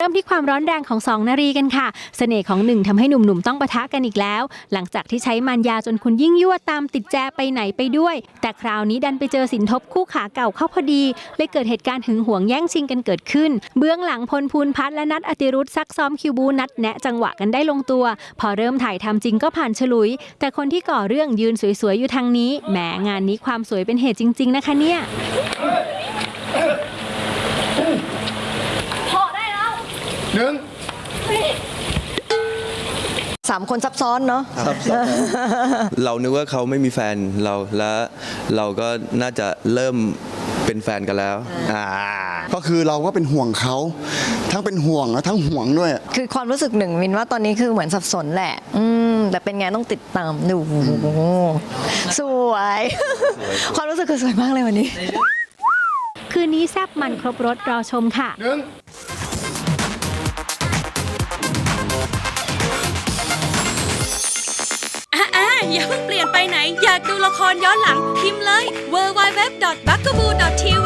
เริ่มที่ความร้อนแรงของสองนารีกันค่ะเสน่ห์ของหนึ่งทำให้หนุ่มๆต้องปะทะกันอีกแล้ว หลังจากที่ใช้มันยาจนคุณยิ่งยวดตามติดแจไปไหนไปด้วย แต่คราวนี้ดันไปเจอสินทบคู่ขาเก่าเข้าพอดีเลยเกิดเหตุการณ์หึงหวงแย่งชิงกันเกิดขึ้น เบื้องหลังพลภูนพัฒน์และนัทอติรุธซักซ้อมคิวบูนัดแนะจังหวะกันได้ลงตัว พอเริ่มถ่ายทำจริงก็ผ่านฉลุย แต่คนที่ก่อเรื่องยืนสวยๆอยู่ทางนี้แหมงานนี้ความสวยเป็นเหตุจริง ๆ นะคะเนี่ย หนึ่งสามคนซับซ้อนเนาะเรานึกว่าเขาไม่มีแฟนเราแล้วเราก็น่าจะเริ่มเป็นแฟนกันแล้วอ่าก็คือเราก็เป็นห่วงเขาทั้งเป็นห่วงและทั้งห่วงด้วย คือความรู้สึกหนึ่งมินว่าตอนนี้คือเหมือนสับสนแหละ อืม แต่เป็นไงต้องติดตามดู สวย ความรู้สึกคือสวยมากเลยวันนี้ คืนนี้แซบมันครบรถรอชมค่ะ หนึ่ง อย่าเพิ่งเปลี่ยนไปไหน อยากดูละครย้อนหลังพิมพ์เลย w w w b u g a b o o t v